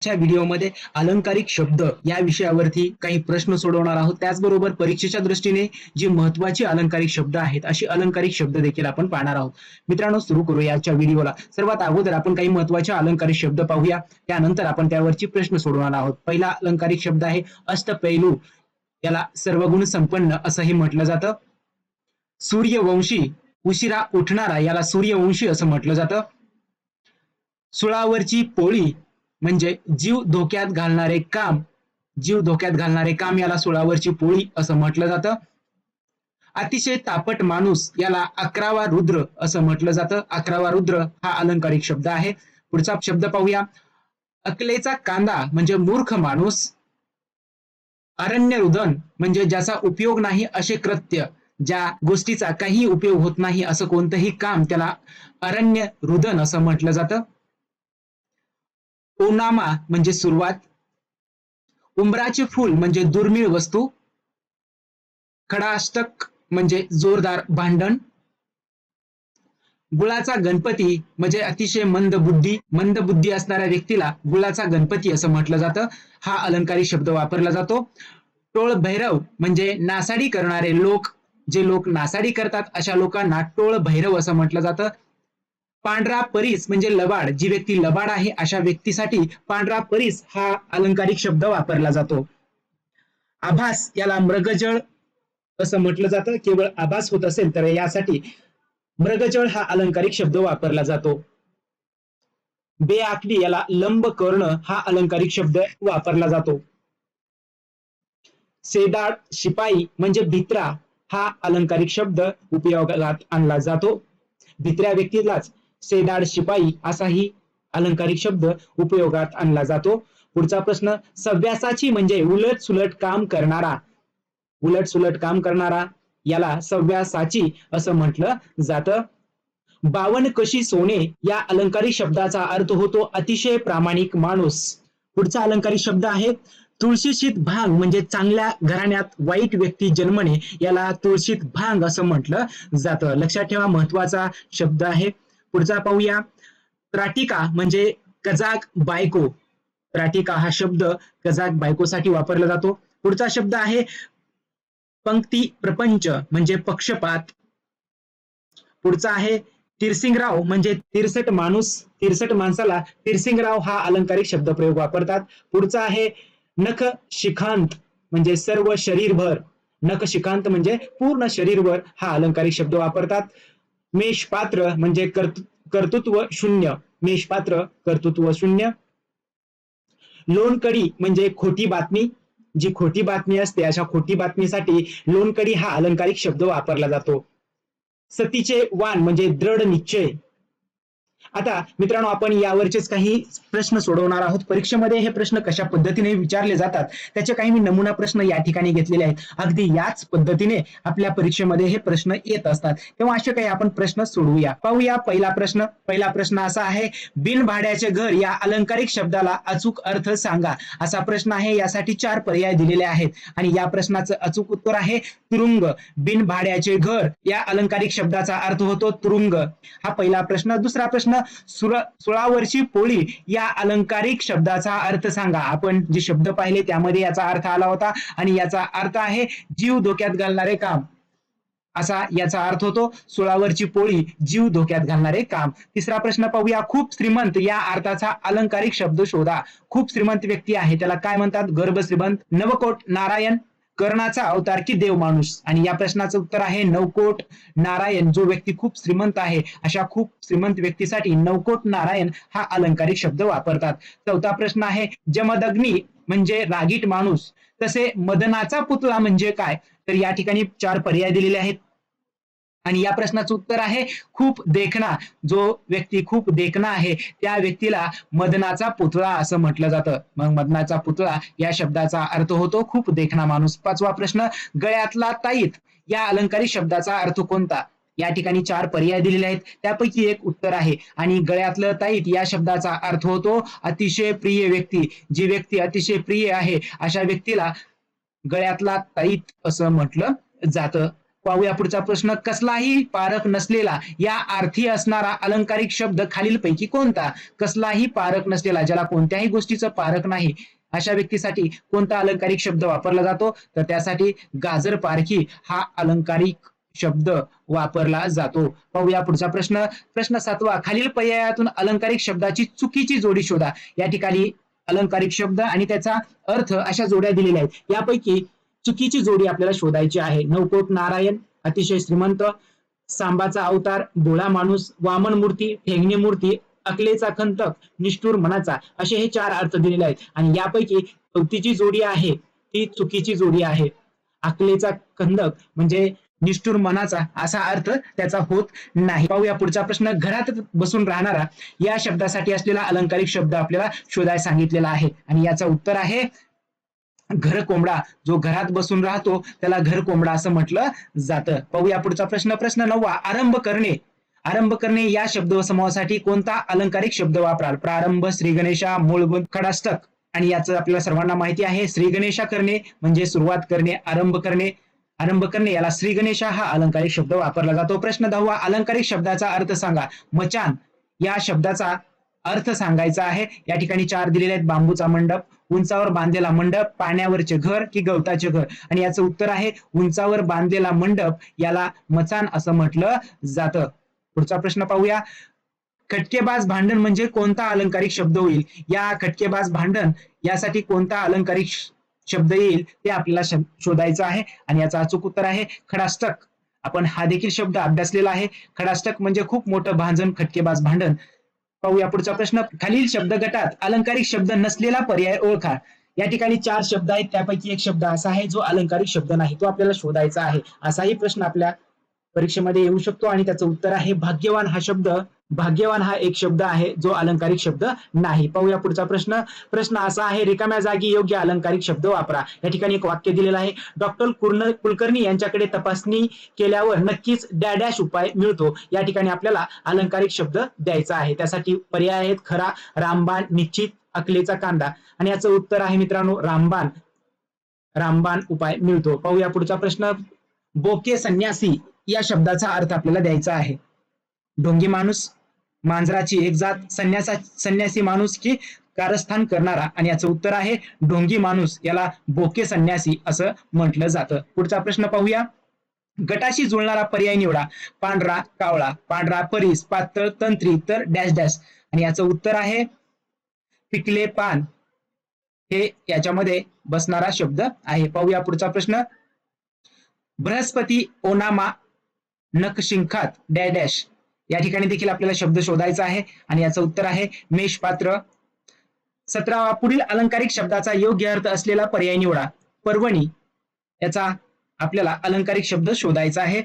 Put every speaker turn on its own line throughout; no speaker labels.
आजच्या व्हिडिओमध्ये अलंकारिक शब्द या विषयावरती काही प्रश्न सोडवणार आहोत. त्याचबरोबर परीक्षेच्या दृष्टीने जी महत्वाची अलंकारिक शब्द आहेत अशी अलंकारिक शब्द देखील आपण पाहणार आहोत. मित्रांनो सुरू करू याच्या व्हिडिओला सर्वात अगोदर आपण काही महत्त्वाचे अलंकारिक शब्द पाहूया. त्यानंतर आपण त्यावरची प्रश्न सोडवणार आहोत. पहिला अलंकारिक शब्द आहे अष्टपैलू. याला सर्वगुण संपन्न असंही म्हटलं जातं. सूर्यवंशी उशिरा उठणारा याला सूर्यवंशी असं म्हटलं जातं. सुळावरची पोळी म्हणजे जीव धोक्यात घालणारे काम जीव धोक्यात घालणारे काम याला सोळावरची पोळी असं म्हटलं जातं. अतिशय तापट माणूस याला अकरावा रुद्र असं म्हटलं जातं. अकरावा रुद्र हा अलंकारिक शब्द आहे. पुढचा शब्द पाहूया. अकलेचा कांदा म्हणजे मूर्ख माणूस. अरण्य रुदन म्हणजे ज्याचा उपयोग नाही असे कृत्य ज्या गोष्टीचा काही उपयोग होत नाही असं कोणतंही काम त्याला अरण्य रुदन असं म्हटलं जातं. ओनामा म्हणजे सुरुवात उंबराचे फूल म्हणजे दुर्मिळ वस्तू खडाष्टक म्हणजे जोरदार भांडण गुळाचा गणपती म्हणजे अतिशय मंद बुद्धी मंद बुद्धी असणाऱ्या व्यक्तीला गुळाचा गणपती असं म्हटलं जातं. हा अलंकारी शब्द वापरला जातो. टोळ भैरव म्हणजे नासाडी करणारे लोक जे लोक नासाडी करतात अशा लोकांना टोळ भैरव असं म्हटलं जातं. पांढरा परीस म्हणजे लबाड जी व्यक्ती लबाड आहे अशा व्यक्तीसाठी पांढरा परीस हा अलंकारिक शब्द वापरला जातो. आभास याला मृगजळ असं म्हटलं जातं. केवळ आभास होत असेल तर यासाठी मृगजळ हा अलंकारिक शब्द वापरला जातो. बेआकडी याला लंब कर्ण हा अलंकारिक शब्द वापरला जातो. सेदाड शिपाई म्हणजे भित्रा हा अलंकारिक शब्द उपयोगात आणला जातो. भित्र्या व्यक्तीलाच सेदाड शिपाई असाही अलंकारिक शब्द उपयोगात आणला जातो. पुढचा प्रश्न सव्यासाची म्हणजे उलट सुलट काम करणारा. उलट सुलट काम करणारा याला सव्यासाची असं म्हटलं जातं. बावन कशी सोने या अलंकारिक शब्दाचा अर्थ होतो अतिशय प्रामाणिक माणूस. पुढचा अलंकारिक शब्द आहे तुळशीशीत भांग म्हणजे चांगल्या घराण्यात वाईट व्यक्ती जन्मणे याला तुळशीत भांग असं म्हटलं जातं. लक्षात ठेवा महत्त्वाचा शब्द आहे. पुढचा पाहूया. त्राटिका म्हणजे कजाक बायको. त्राटिका हा शब्द कजाक बायकोसाठी वापरला जातो. पुढचा शब्द आहे पंक्ती प्रपंच म्हणजे पक्षपात. पुढचा आहे तिरसिंगराव म्हणजे तिरसट माणूस तिरसट माणसाला तिरसिंगराव हा अलंकारिक शब्द प्रयोग वापरतात. पुढचा आहे नख शिखांत म्हणजे सर्व शरीरभर. नख शिखांत म्हणजे पूर्ण शरीरभर हा अलंकारिक शब्द वापरतात. मेषपात्र म्हणजे कर्तृत्व शून्य. मेषपात्र कर्तृत्व शून्य. लोणकडी म्हणजे खोटी बातमी. जी खोटी बातमी असते अशा खोटी बातमीसाठी लोणकडी हा अलंकारिक शब्द वापरला जातो. सतीचे वाण म्हणजे दृढ निश्चय. आता मित्रांनो आपण यावरचेच काही प्रश्न सोडवणार आहोत. परीक्षेमध्ये हे प्रश्न कशा पद्धतीने विचारले जातात त्याचे काही मी नमुना प्रश्न या ठिकाणी घेतलेले आहेत. अगदी याच पद्धतीने आपल्या परीक्षेमध्ये हे प्रश्न येत असतात. तेव्हा असे काही आपण प्रश्न सोडवूया. पाहूया पहिला प्रश्न. पहिला प्रश्न असा आहे बिन भाड्याचे घर या अलंकारिक शब्दाला अचूक अर्थ सांगा. असा प्रश्न आहे यासाठी चार पर्याय दिलेले आहेत. आणि या प्रश्नाचं अचूक उत्तर आहे तुरुंग. बिन भाड्याचे घर या अलंकारिक शब्दाचा अर्थ होतो तुरुंग. हा पहिला प्रश्न. दुसरा प्रश्न सोळावरची पोळी या अलंकारिक शब्दाचा अर्थ सांगा. आपण जे शब्द पाहिले त्यामध्ये याचा अर्थ आला होता आणि याचा अर्थ आहे जीव धोक्यात घालणारे काम. असा याचा अर्थ होतो सोळावरची पोळी जीव धोक्यात घालणारे काम. तिसरा प्रश्न पाहूया. खूप श्रीमंत या अर्थाचा अलंकारिक शब्द शोधा. खूप श्रीमंत व्यक्ती आहे. त्याला काय म्हणतात? गर्भ श्रीमंत नवकोट नारायण. कर्णाचा अवतार की देव माणूस. आणि या प्रश्नाचं उत्तर आहे नवकोट नारायण जो व्यक्ती खूप श्रीमंत आहे अशा खूप श्रीमंत व्यक्तीसाठी नवकोट नारायण हा अलंकारिक शब्द वापरतात. चौथा प्रश्न आहे जमदग्नी म्हणजे रागीट माणूस. तसे मदनाचा पुतळा म्हणजे काय? तर या ठिकाणी चार पर्याय दिलेले आहेत. आणि या प्रश्नाचं उत्तर आहे खूप देखणा. जो व्यक्ती खूप देखणा आहे त्या व्यक्तीला मदनाचा पुतळा असं म्हटलं जातं. मग मदनाचा पुतळा या शब्दाचा अर्थ होतो खूप देखणा माणूस. पाचवा प्रश्न गळ्यातला ताईत. या अलंकारी शब्दाचा अर्थ कोणता? या ठिकाणी चार पर्याय दिलेले आहेत. त्यापैकी एक उत्तर आहे. आणि गळ्यातलं ताईत या शब्दाचा अर्थ होतो अतिशय प्रिय व्यक्ती. जी व्यक्ती अतिशय प्रिय आहे अशा व्यक्तीला गळ्यातला ताईत असं म्हटलं जातं. पाहूया पुढचा प्रश्न. कसलाही पारक नसलेला या अर्थी असणारा अलंकारिक शब्द खालीलपैकी कोणता? कसलाही पारक नसलेला ज्याला कोणत्याही गोष्टीचं पारक नाही अशा व्यक्तीसाठी कोणता अलंकारिक शब्द वापरला जातो? तर त्यासाठी गाजर पारखी हा अलंकारिक शब्द वापरला जातो. पाहूया पुढचा प्रश्न. प्रश्न सातवा खालील पर्यायातून अलंकारिक शब्दाची चुकीची जोडी शोधा. या ठिकाणी अलंकारिक शब्द आणि त्याचा अर्थ अशा जोड्या दिलेल्या आहेत. यापैकी चुकीची जोडी आपल्याला शोधायची आहे. नवकोट नारायण अतिशय श्रीमंत सांबाचा अवतार डोळा माणूस वामन मूर्ती ठेंगणी मूर्ती अकलेचा खंतक निष्ठूर मनाचा असे हे चार अर्थ दिलेले आहेत. आणि यापैकी चौथीची जोडी आहे ती चुकीची जोडी आहे. अकलेचा खंदक म्हणजे निष्ठूर मनाचा असा अर्थ त्याचा होत नाही. पाहूया पुढचा प्रश्न. घरात बसून राहणारा या शब्दासाठी असलेला अलंकारिक शब्द आपल्याला शोधायला सांगितलेला आहे. आणि याचं उत्तर आहे घर कोंबडा जो घरात बसून राहतो त्याला घर कोंबडा असं म्हटलं जातं. पाहूया पुढचा प्रश्न. प्रश्न नववा आरंभ करणे. आरंभ करणे या शब्द समूहासाठी कोणता अलंकारिक शब्द वापराल? प्रारंभ श्री गणेशा मूळ खडाष्टक आणि याचं आपल्याला सर्वांना माहिती आहे श्री गणेशा करणे म्हणजे सुरुवात करणे आरंभ करणे. आरंभ करणे याला श्री गणेशा हा अलंकारिक शब्द वापरला जातो. प्रश्न दहावा अलंकारिक शब्दाचा अर्थ सांगा. मचान या शब्दाचा अर्थ सांगायचा आहे. या ठिकाणी चार दिलेले आहेत. बांबूचा मंडप उंचावर बांधलेला मंडप पाण्यावरचे घर की गवताचे घर. आणि याचं उत्तर आहे उंचावर बांधलेला मंडप याला मचान असं म्हटलं जातं. पुढचा प्रश्न पाहूया. खटकेबाज भांडण म्हणजे कोणता अलंकारिक शब्द होईल? या खटकेबाज भांडण यासाठी कोणता अलंकारिक शब्द येईल ते आपल्याला शोधायचं आहे. आणि याचं अचूक उत्तर आहे खडाष्टक आपण हा देखील शब्द अभ्यासलेला आहे. खडाष्टक म्हणजे खूप मोठं भांजण खटकेबाज भांडण. पाहूया पुढचा प्रश्न खालील शब्द गटात अलंकारिक शब्द नसलेला पर्याय ओळखा. या ठिकाणी चार शब्द आहेत त्यापैकी एक शब्द असा आहे जो अलंकारिक शब्द नाही तो आपल्याला शोधायचा आहे. असाही प्रश्न आपल्या परीक्षेमध्ये येऊ शकतो आणि त्याचं उत्तर आहे भाग्यवान हा शब्द. भाग्यवान हा एक शब्द आहे जो अलंकारिक शब्द नाही. पाहूया पुढचा प्रश्न. प्रश्न असा आहे रिकाम्या जागी योग्य अलंकारिक शब्द वापरा. या ठिकाणी एक वाक्य दिलेलं आहे. डॉक्टर कुर्ण कुलकर्णी यांच्याकडे तपासणी केल्यावर नक्कीच डॅडॅश उपाय मिळतो. या ठिकाणी आपल्याला अलंकारिक शब्द द्यायचा आहे. त्यासाठी पर्याय आहेत खरा रामबाण निश्चित अकलेचा कांदा. आणि याचं उत्तर आहे मित्रांनो रामबाण. रामबाण उपाय मिळतो. पाहूया पुढचा प्रश्न. बोके संन्यासी. या शब्दाचा अर्थ आपल्याला द्यायचा आहे. ढोंगी माणूस मांजराची एक जात संन्यासा संन्यासी माणूस की कारस्थान करणारा. आणि याचं उत्तर आहे ढोंगी माणूस याला बोके संन्यासी असं म्हटलं जातं. पुढचा प्रश्न पाहूया. गटाशी जुळणारा पर्याय निवडा. पांढरा कावळा पांढरा परीस पातळ तंत्री तर डॅश डॅश. आणि याचं उत्तर आहे पिकले पान. हे याच्यामध्ये बसणारा शब्द आहे. पाहूया पुढचा प्रश्न. बृहस्पती ओनामा नखशिंखात डॅश. या ठिकाणी देखील आपल्याला शब्द शोधायचा आहे आणि याचं उत्तर आहे मेष पात्र सतरावा पुढील अलंकारिक शब्दाचा योग्य अर्थ असलेला पर्याय निवडा. पर्वणी. याचा आपल्याला अलंकारिक शब्द शोधायचा आहे.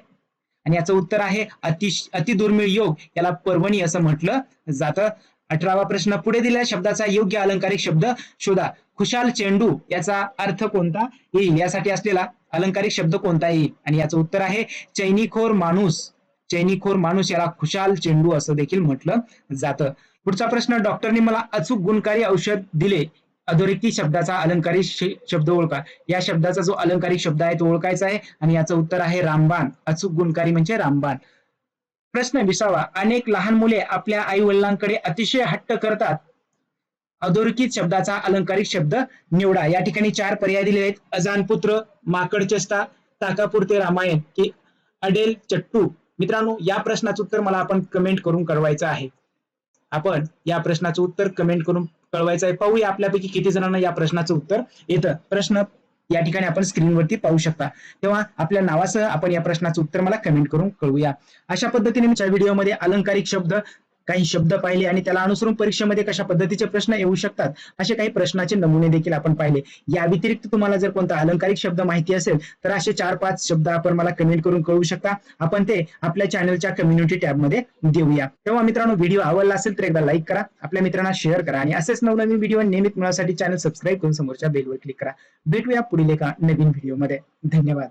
आणि याचं उत्तर आहे अति अतिदुर्मिळ योग. याला पर्वणी असं म्हटलं जातं. अठरावा प्रश्न पुढे दिलेल्या शब्दाचा योग्य अलंकारिक शब्द शोधा. खुशाल चेंडू याचा अर्थ कोणता? येईल. यासाठी असलेला अलंकारिक शब्द कोणता येईल? आणि याचं उत्तर आहे चैनीखोर माणूस. चैनीखोर माणूस याला खुशाल चेंडू असं देखील म्हटलं जातं. पुढचा प्रश्न डॉक्टरने मला अचूक गुणकारी औषध दिले. अधोरेखी शब्दाचा अलंकारिक शब्द ओळखा. या शब्दाचा जो अलंकारिक शब्द आहे तो ओळखायचा आहे आणि याचं उत्तर आहे रामबाण. अचूक गुणकारी म्हणजे रामबाण. प्रश्न विसावा. अनेक लहान मुले आपल्या आई वडिलांकडे अतिशय हट्ट करतात. अधोरेखित शब्दाचा अलंकारिक शब्द निवडा. या ठिकाणी चार पर्याय दिले आहेत. अजानपुत्र माकडचेष्टा ताकापुरते रामायण की अडेल चट्टू. मित्रांनो या प्रश्नाचं उत्तर मला आपण कमेंट करून कळवायचं आहे. आपण या प्रश्नाचं उत्तर कमेंट करून कळवायचं आहे. पाहूया आपल्यापैकी किती जणांना या प्रश्नाचं उत्तर येतं. प्रश्न या ठिकाणी आपण स्क्रीनवरती पाहू शकता. तेव्हा आपल्या नावासह आपण या प्रश्नाचं उत्तर मला कमेंट करून कळूया अशा पद्धतीने मी व्हिडिओमध्ये अलंकारिक शब्द काही शब्द पाहिले आणि त्याला अनुसरून परीक्षेमध्ये कशा पद्धतीचे प्रश्न येऊ शकतात असे काही प्रश्नाचे नमुने देखील आपण पाहिले. या व्यतिरिक्त तुम्हाला जर कोणता अलंकारिक शब्द माहिती असेल तर असे चार पाच शब्द आपण मला कमेंट करून कळू शकता. आपण ते आपल्या चॅनलच्या कम्युनिटी टॅबमध्ये देऊया. तेव्हा मित्रांनो व्हिडिओ आवडला असेल तर एकदा लाईक करा आपल्या मित्रांना शेअर करा आणि असेच नवनवीन व्हिडिओ नियमित मिळण्यासाठी चॅनल सबस्क्राईब करून समोरच्या बेलवर क्लिक करा. भेटूया पुढील एका नवीन व्हिडिओमध्ये धन्यवाद.